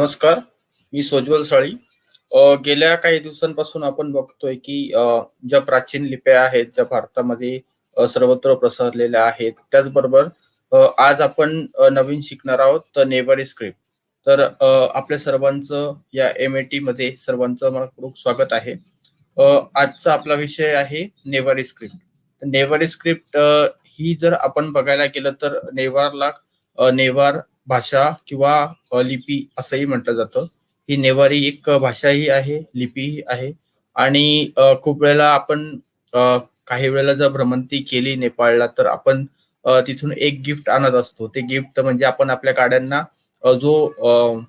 नमस्कार मी सोज्वल साळी. गेल्या काही दिवसांपासून आपण बघतोय की ज्या प्राचीन लिप्या आहेत ज्या भारतामध्ये सर्वत्र प्रसारलेल्या आहेत त्याचबरोबर आज आपण नवीन शिकणार आहोत तर नेवारी स्क्रिप्ट. तर आपल्या सर्वांचं या एम ए टी मध्ये सर्वांचं मला खूप स्वागत आहे. आजचा आपला विषय आहे नेवारी स्क्रिप्ट. नेवारी स्क्रिप्ट ही जर आपण बघायला गेलं तर नेवारला नेवार भाषा किंवा लिपी असंही म्हटलं जातं. ही नेवारी एक भाषाही आहे लिपीही आहे. आणि खूप वेळेला आपण काही वेळेला जर भ्रमंती केली नेपाळला तर आपण तिथून एक गिफ्ट आणत असतो. ते गिफ्ट म्हणजे आपण आपल्या गाड्यांना जो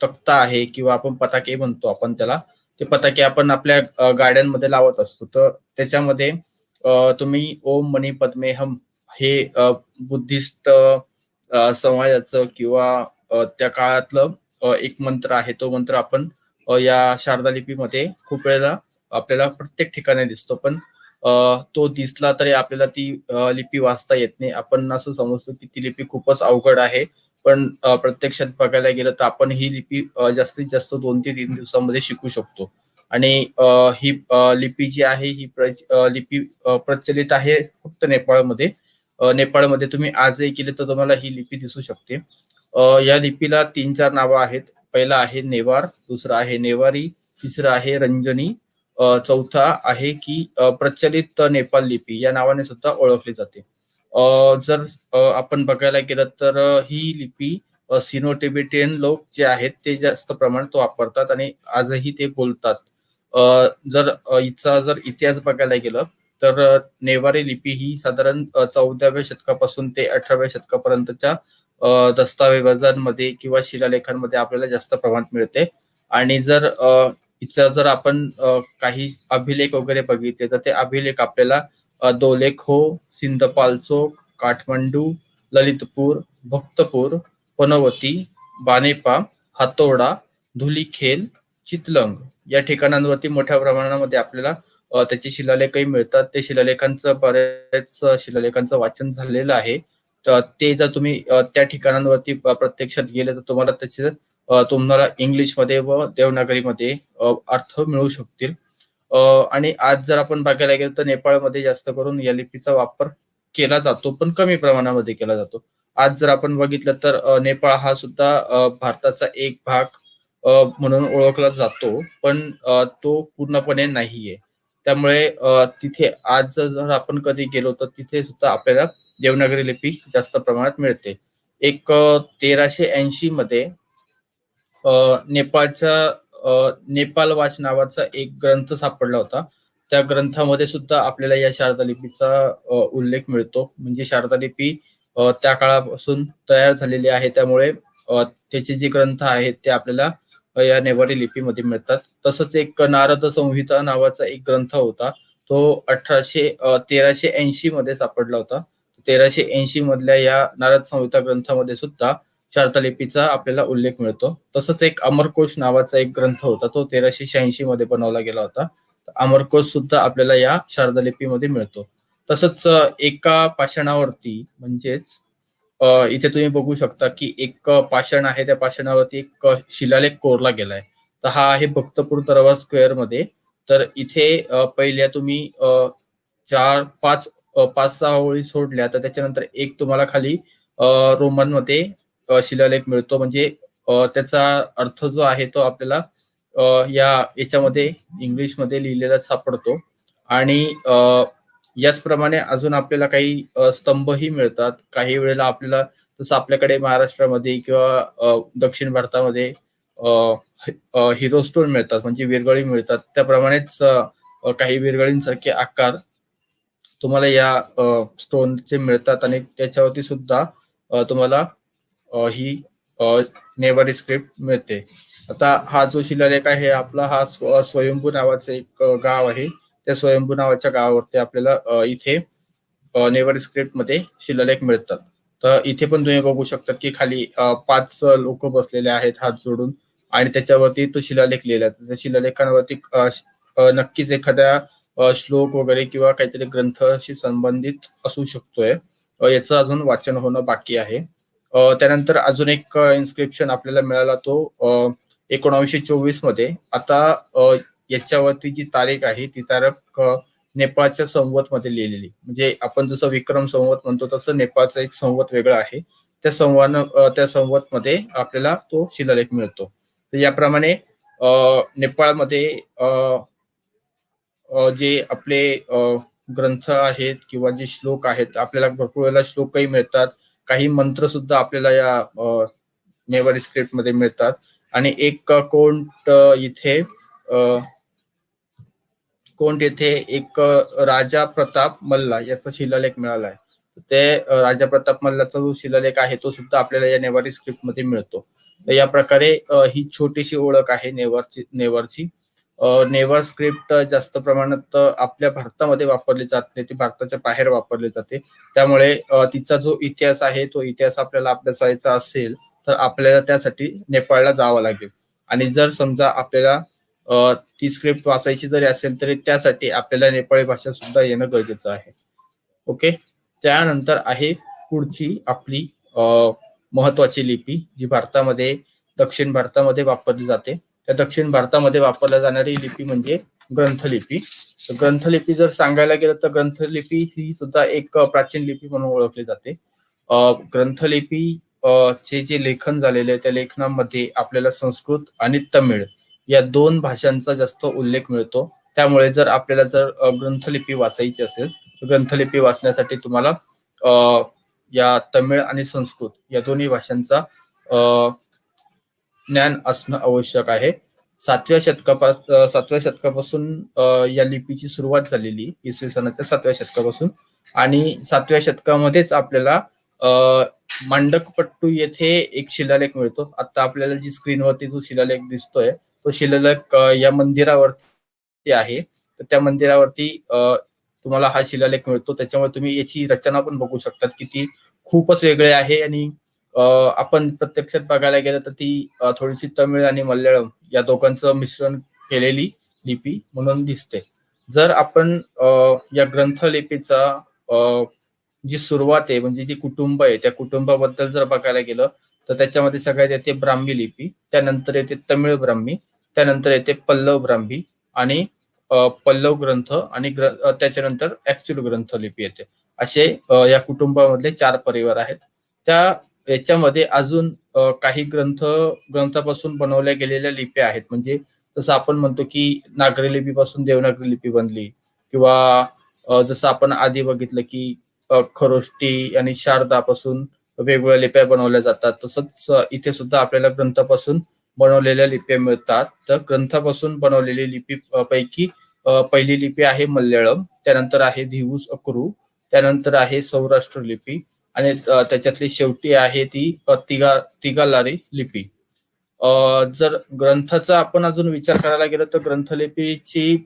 तक्ता आहे किंवा आपण पताके म्हणतो आपण त्याला ते पताके आपण आपल्या गाड्यांमध्ये लावत असतो. तर त्याच्यामध्ये तुम्ही ओम मणी पद्मे हम हे बुद्धिस्ट समाजाचं किंवा त्या काळातलं एक मंत्र आहे तो मंत्र आपण या शारदा लिपीमध्ये खूप वेळेला आपल्याला प्रत्येक ठिकाणी दिसतो. पण अ, तो दिसला तरी आपल्याला ती लिपी वाचता येत नाही. आपण असं समजतो की ती लिपी खूपच अवघड आहे. पण प्रत्यक्षात बघायला गेलं तर आपण ही लिपी जास्तीत जास्त दोन ते तीन दिवसामध्ये शिकू शकतो. आणि ही लिपी जी आहे ही लिपी प्रचलित आहे फक्त नेपाळमध्ये. नेपाळमध्ये तुम्ही आजही केले तर तुम्हाला ही लिपी दिसू शकते. या लिपीला तीन चार नावं आहेत. पहिला आहे नेवार दुसरा आहे नेवारी तिसरा आहे रंजनी चौथा आहे की प्रचलित नेपाळ लिपी. या नावाने सुद्धा ओळखली जाते. जर आपण बघायला गेलं तर ही लिपी सिनो टिबेटियन लोक जे आहेत ते जास्त प्रमाणात वापरतात आणि आजही ते बोलतात. जर इचा हिचा जर इतिहास बघायला गेलं तर नेवारी लिपी ही साधारण चौदाव्या शतकापासून ते अठराव्या शतकापर्यंतच्या दस्तावेजांमध्ये किंवा शिलालेखांमध्ये आपल्याला जास्त प्रमाणात मिळते. आणि जर अ, हिचं जर आपण काही अभिलेख वगैरे बघितले तर ते अभिलेख आपल्याला दोलेखो सिंधपाल्चोक काठमांडू ललितपूर भक्तपूर पनवती बानेपा हातोडा धुलीखेल चितलंग या ठिकाणांवरती मोठ्या प्रमाणामध्ये आपल्याला त्याचे शिलालेखही मिळतात. ते शिलालेखांचं बऱ्याच शिलालेखांचं वाचन झालेलं आहे. तर ते जर तुम्ही त्या ठिकाणांवरती प्रत्यक्षात गेले तर तुम्हाला त्याचे तुम्हाला इंग्लिशमध्ये व देवनागरीमध्ये अर्थ मिळू शकतील. आणि आज जर आपण बघायला गेलो तर नेपाळमध्ये जास्त करून या लिपीचा वापर केला जातो पण कमी प्रमाणामध्ये केला जातो. आज जर आपण बघितलं तर नेपाळ हा सुद्धा भारताचा एक भाग म्हणून ओळखला जातो पण तो पूर्णपणे नाहीये. त्यामुळे तिथे आज जर आपण कधी गेलो तर तिथे सुद्धा आपल्याला देवनागरी लिपी जास्त प्रमाणात मिळते. एक तेराशे ऐंशी मध्ये नेपाळच्या नेपाल वाच नावाचा एक ग्रंथ सापडला होता. त्या ग्रंथामध्ये सुद्धा आपल्याला या शारदा लिपीचा उल्लेख मिळतो. म्हणजे शारदा लिपी त्या काळापासून तयार झालेली आहे. त्यामुळे त्याचे जे ग्रंथ आहेत ते आपल्याला या नेवारी लिपीमध्ये मिळतात. तसंच एक नारद संहिता नावाचा एक ग्रंथ होता. तो अठराशे तेराशे ऐंशी मध्ये सापडला होता. तेराशे ऐंशी मधल्या या नारद संहिता ग्रंथामध्ये सुद्धा शारदा लिपीचा आपल्याला उल्लेख मिळतो. तसंच एक अमरकोश नावाचा एक ग्रंथ होता. तो तेराशे शहाऐंशी मध्ये बनवला गेला होता. अमरकोश सुद्धा आपल्याला या शारदा लिपीमध्ये मिळतो. तसंच एका पाषाणावरती म्हणजेच इथे तुम्ही बघू शकता की एक पाषाण आहे. त्या पाषाणावरती एक शिलालेख कोरला गेलाय. तर हा आहे भक्तपूर दरबार स्क्वेअरमध्ये. तर इथे पहिल्या तुम्ही अ, चार पाच पाच सहा ओळी सोडल्या तर त्याच्यानंतर एक तुम्हाला खाली रोमनमध्ये शिलालेख मिळतो. म्हणजे त्याचा अर्थ जो आहे तो आपल्याला या याच्यामध्ये इंग्लिशमध्ये लिहिलेला सापडतो. आणि याचप्रमाणे अजून आपल्याला काही स्तंभही मिळतात. काही वेळेला आपल्याला जसं आपल्याकडे महाराष्ट्रामध्ये किंवा दक्षिण भारतामध्ये हिरो स्टोन मिळतात. म्हणजे विरगळी मिळतात. त्याप्रमाणेच काही विरगळींसारखे आकार तुम्हाला या स्टोनचे मिळतात. आणि त्याच्यावरती सुद्धा तुम्हाला ही नेवारी स्क्रिप्ट मिळते. आता हा जो शिलालेख आहे आपला हा स्वयंभू नावाचं एक गाव आहे. त्या स्वयंभू नावाच्या गावावरती आपल्याला इथे नेवर स्क्रिप्टमध्ये शिलालेख मिळतात. तर इथे पण तुम्ही बघू शकतात की खाली पाच लोक बसलेले आहेत हात जोडून आणि त्याच्यावरती तो शिलालेख लिहिला त्या शिलालेखांवरती नक्कीच एखाद्या श्लोक वगैरे किंवा काहीतरी ग्रंथाशी संबंधित असू शकतोय. याचं अजून वाचन होणं बाकी आहे. त्यानंतर अजून एक इन्स्क्रिप्शन आपल्याला मिळाला तो एकोणविशे एकोणावीसशे चोवीसमध्ये. आता याच्यावरती जी तारीख आहे ती तारीख नेपाळच्या संवत मध्ये लिहिलेली. म्हणजे आपण जसं विक्रम संवत म्हणतो तसं नेपाळचा एक संवत वेगळा आहे. त्या संवाद त्या संवत मध्ये आपल्याला तो शिलालेख मिळतो. तर याप्रमाणे अ, नेपाळमध्ये अ, जे आपले ग्रंथ आहेत किंवा जे श्लोक आहेत आपल्याला भरपूर वेळेला श्लोकही मिळतात. काही मंत्र सुद्धा आपल्याला या नेवारी स्क्रिप्टमध्ये मिळतात. आणि एक कोण इथे कोंट येथे एक राजा प्रताप मल्ला याचा शिलालेख मिळाला आहे ते राजा प्रताप मल्लाचा जो शिलालेख आहे तो सुद्धा आपल्याला या नेवारी स्क्रिप्टमध्ये मिळतो. तर या प्रकारे ही छोटीशी ओळख आहे नेवारची नेवारची. नेवार स्क्रिप्ट जास्त प्रमाणात आपल्या भारतामध्ये वापरली जात नाही ती भारताच्या बाहेर वापरली जाते. त्यामुळे तिचा जो इतिहास आहे तो इतिहास आपल्याला अभ्यासायचा असेल तर आपल्याला त्यासाठी नेपाळला जावं लागेल. आणि जर समजा आपल्याला ती स्क्रिप्ट वाचायची जरी असेल तरी त्यासाठी आपल्याला नेपाळी भाषा सुद्धा येणं गरजेचं आहे. ओके त्यानंतर आहे पुढची आपली महत्वाची लिपी जी भारतामध्ये दक्षिण भारतामध्ये वापरली जाते. त्या दक्षिण भारतामध्ये वापरल्या जाणारी लिपी म्हणजे ग्रंथलिपी. तर ग्रंथलिपी जर सांगायला गेलं तर ग्रंथलिपी ही सुद्धा एक प्राचीन लिपी म्हणून ओळखली जाते. ग्रंथलिपी चे जे लेखन झालेले त्या लेखनामध्ये आपल्याला संस्कृत आणि तमिळ या दोन भाषांचा जास्त उल्लेख मिळतो. त्यामुळे जर आपल्याला जर ग्रंथलिपी वाचायची असेल तर ग्रंथलिपी वाचण्यासाठी तुम्हाला अ, या तमिळ आणि संस्कृत या दोन्ही भाषांचा अ, ज्ञान असणं आवश्यक आहे. सातव्या शतकापास सातव्या शतकापासून या लिपीची सुरुवात झालेली इसवी सणाच्या सातव्या शतकापासून. आणि सातव्या शतकामध्येच आपल्याला मांडकपट्टू येथे एक शिलालेख मिळतो. आता आपल्याला जी स्क्रीनवरती जो शिलालेख दिसतोय तो शिलालेख या मंदिरावरती आहे. तर त्या मंदिरावरती तुम्हाला हा शिलालेख मिळतो. त्याच्यामुळे तुम्ही याची रचना पण बघू शकतात की ती खूपच वेगळी आहे आणि आपण प्रत्यक्षात बघायला गेलं तर ती थोडीशी तमिळ आणि मल्याळम या दोघांचं मिश्रण केलेली लिपी म्हणून दिसते. जर आपण या ग्रंथलिपीचा अ, जी सुरुवात आहे म्हणजे जी कुटुंब आहे त्या कुटुंबाबद्दल जर बघायला गेलं तर त्याच्यामध्ये सगळ्यात येते ब्राह्मी लिपी त्यानंतर येते तमिळ ब्राह्मी त्यानंतर येते पल्लव ब्राह्मी आणि पल्लव ग्रंथ आणि ग्र त्याच्यानंतर ऍक्च्युअल ग्रंथ लिपी येते. असे या कुटुंबामधले चार परिवार आहेत. त्या याच्यामध्ये अजून काही ग्रंथ ग्रंथापासून बनवल्या गेलेल्या लिप्या आहेत. म्हणजे जसं आपण म्हणतो की नागरी लिपीपासून देवनागरी लिपी बनली किंवा जसं आपण आधी बघितलं की खरोष्टी आणि शारदापासून वेगवेगळ्या लिप्या बनवल्या जातात. तसंच इथे सुद्धा आपल्याला ग्रंथापासून बनवलेल्या लिप्या मिळतात. तर ग्रंथापासून बनवलेली लिपी पैकी पहिली लिपी आहे मल्याळम त्यानंतर आहे धिवूस अक्रू त्यानंतर आहे सौराष्ट्र लिपी आणि त्याच्यातली शेवटी आहे ती तिगा तिगालारी लिपी. अ, जर ग्रंथाचा आपण अजून विचार करायला गेलो तर ग्रंथलिपीची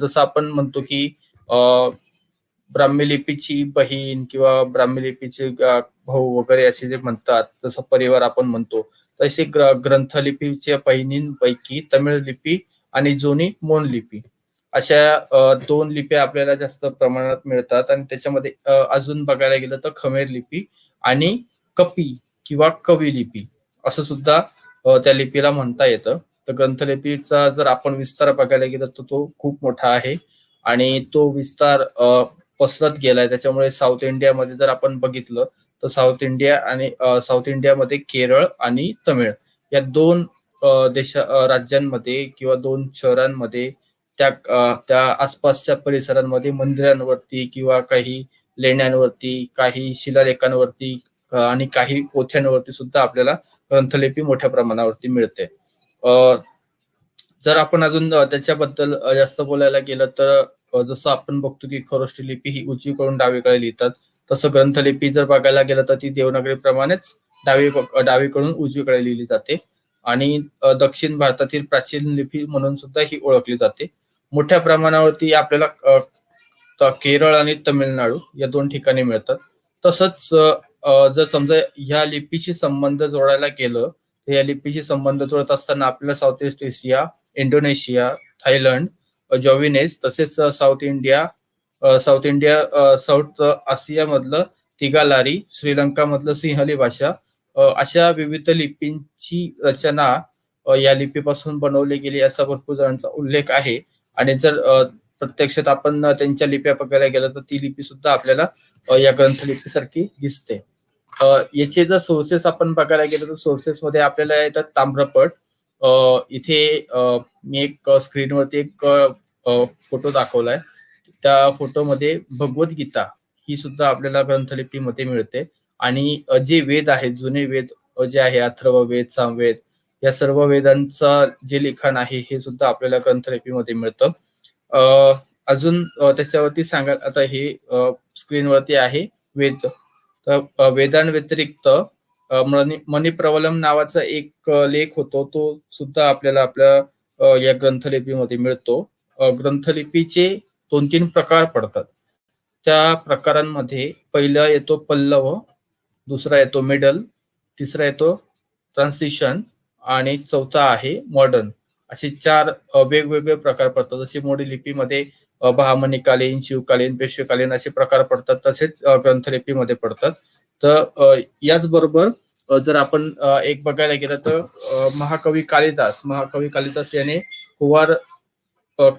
जसं आपण म्हणतो की अ, ब्राह्मी लिपीची बहीण किंवा ब्राह्मी लिपीचे भाऊ वगैरे असे जे म्हणतात जसं परिवार आपण म्हणतो तसे ग्र ग्रंथलिपीच्या बहिणींपैकी तमिळ लिपी आणि जुनी मोन लिपी. अशा दोन लिप्या आपल्याला जास्त प्रमाणात मिळतात आणि त्याच्यामध्ये अजून बघायला गेलं तर खमेर लिपी आणि कपी किंवा कवी लिपी असं सुद्धा त्या लिपीला म्हणता येतं. तर ग्रंथलिपीचा जर आपण विस्तार बघायला गेलं तर तो खूप मोठा आहे आणि तो विस्तार पसरत गेलाय. त्याच्यामुळे साऊथ इंडियामध्ये जर आपण बघितलं तर साऊथ इंडिया आणि साऊथ इंडियामध्ये केरळ आणि तमिळ या दोन देशा राज्यांमध्ये किंवा दोन शहरांमध्ये त्या त्या आसपासच्या परिसरांमध्ये मंदिरांवरती किंवा काही लेण्यांवरती काही शिलालेखांवरती आणि काही पोथ्यांवरती सुद्धा आपल्याला ग्रंथलिपी मोठ्या प्रमाणावरती मिळते. अ, जर आपण अजून त्याच्याबद्दल जास्त बोलायला गेलं तर जसं आपण बघतो की खरोष्टी लिपी ही उजवीकडून डावीकडे लिहितात तसं ग्रंथलिपी जर बघायला गेलं तर ती देवनागरी प्रमाणेच डावी डावीकडून उजवीकडे लिहिली जाते. आणि दक्षिण भारतातील प्राचीन लिपी म्हणून सुद्धा ही ओळखली जाते. मोठ्या प्रमाणावरती आपल्याला केरळ आणि तमिळनाडू या दोन ठिकाणी मिळतात. तसंच जर समजा ह्या लिपीशी संबंध जोडायला गेलं तर या लिपीशी संबंध जोडत असताना आपल्याला south east Asia Indonesia Thailand Javanese तसेच south India south India south Asia मधलं तिगालारी श्रीलंका मधलं सिंहली भाषा अशा विविध लिपींची रचना या लिपीपासून बनवली गेली असा भरपूर जणांचा उल्लेख आहे. आणि जर प्रत्यक्षात आपण त्यांच्या लिप्या बघायला गेलं तर ती लिपी सुद्धा आपल्याला या ग्रंथलिपीसारखी दिसते. याचे जर सोर्सेस आपण बघायला गेलो तर सोर्सेस मध्ये आपल्याला येतात ताम्रपट इथे मी एक स्क्रीनवरती एक फोटो दाखवलाय. त्या फोटोमध्ये भगवद्गीता ही सुद्धा आपल्याला ग्रंथलिपीमध्ये मिळते. आणि जे वेद आहेत जुने वेद जे आहे अथर्व वेद सामवेद या सर्व वेदांचं जे लिखाण आहे हे सुद्धा आपल्याला ग्रंथलिपीमध्ये मिळतं. अजून त्याच्यावरती सांगा आता हे स्क्रीनवरती आहे वेद. तर वेदांव्यतिरिक्त मनी प्रवलम नावाचा एक लेख होतो तो सुद्धा आपल्याला आपल्या या ग्रंथलिपीमध्ये मिळतो. ग्रंथलिपीचे दोन तीन प्रकार पडतात. त्या प्रकारांमध्ये पहिला येतो पल्लव दुसरा येतो मिडल तिसरा येतो ट्रान्सिशन आणि चौथा आहे मॉडर्न असे चार वेगवेगळे प्रकार पडतात. जसे मोडी लिपीमध्ये अ, बहामनीकालीन शिवकालीन पेशवेकालीन असे प्रकार पडतात तसेच ग्रंथलिपीमध्ये पडतात. तर याचबरोबर जर आपण एक बघायला गेलं तर महाकवी कालिदास महाकवी कालिदास याने कुवार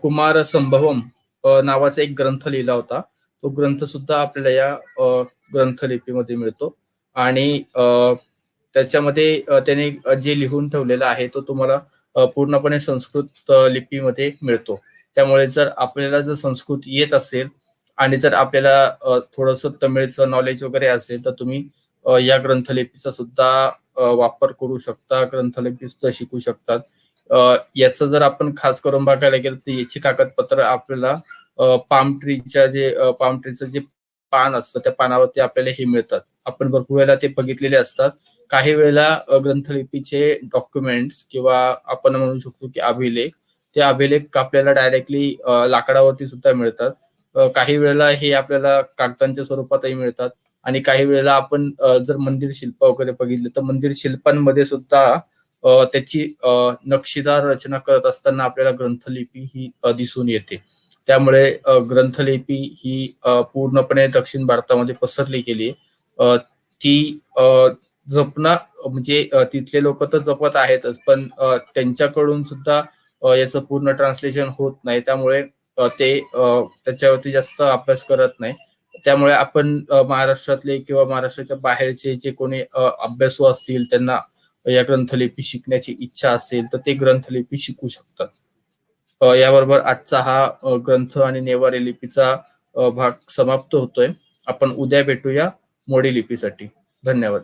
कुमार संभवम नावाचा एक ग्रंथ लिहिला होता. तो ग्रंथ सुद्धा आपल्याला या ग्रंथलिपीमध्ये मिळतो. आणि त्याच्यामध्ये त्याने जे लिहून ठेवलेलं आहे तो तुम्हाला पूर्णपणे संस्कृत लिपीमध्ये मिळतो. त्यामुळे जर आपल्याला जर संस्कृत येत असेल आणि जर आपल्याला थोडस तमिळचं नॉलेज वगैरे असेल तर तुम्ही या ग्रंथलिपीचा सुद्धा वापर करू शकता ग्रंथलिपी सुद्धा शिकू शकतात. याचं जर आपण खास करून बघायला गेलं तर याची कागदपत्र आपल्याला पाम ट्रीच्या जे पाम ट्रीचं जे पान असतं त्या पानावरती आपल्याला हे मिळतात. आपण भरपूर वेळेला ते बघितलेले असतात. काही वेळेला ग्रंथलिपीचे डॉक्युमेंट्स किंवा आपण म्हणू शकतो की अभिलेख ते अभिलेख आपल्याला डायरेक्टली लाकडावरती सुद्धा मिळतात. काही वेळेला हे आपल्याला कागदांच्या स्वरूपातही मिळतात. आणि काही वेळेला आपण जर मंदिर शिल्प वगैरे बघितले तर मंदिर शिल्पांमध्ये सुद्धा त्याची नक्षीदार रचना करत असताना आपल्याला ग्रंथलिपी ही दिसून येते. त्यामुळे ग्रंथलिपी ही पूर्णपणे दक्षिण भारतामध्ये पसरली गेली. ती जपण जपणं म्हणजे तिथले लोक तर जपत आहेतच पण त्यांच्याकडून सुद्धा याचं पूर्ण ट्रान्सलेशन होत नाही. त्यामुळे ते त्याच्यावरती जास्त अभ्यास करत नाही. त्यामुळे आपण महाराष्ट्रातले किंवा महाराष्ट्राच्या बाहेरचे जे कोणी अभ्यासू असतील त्यांना या ग्रंथलिपी शिकण्याची इच्छा असेल तर ते ग्रंथलिपी शिकू शकतात. याबरोबर आजचा हा ग्रंथ आणि नेवारी लिपीचा भाग समाप्त होतोय. आपण उद्या भेटूया मोडी लिपीसाठी. धन्यवाद.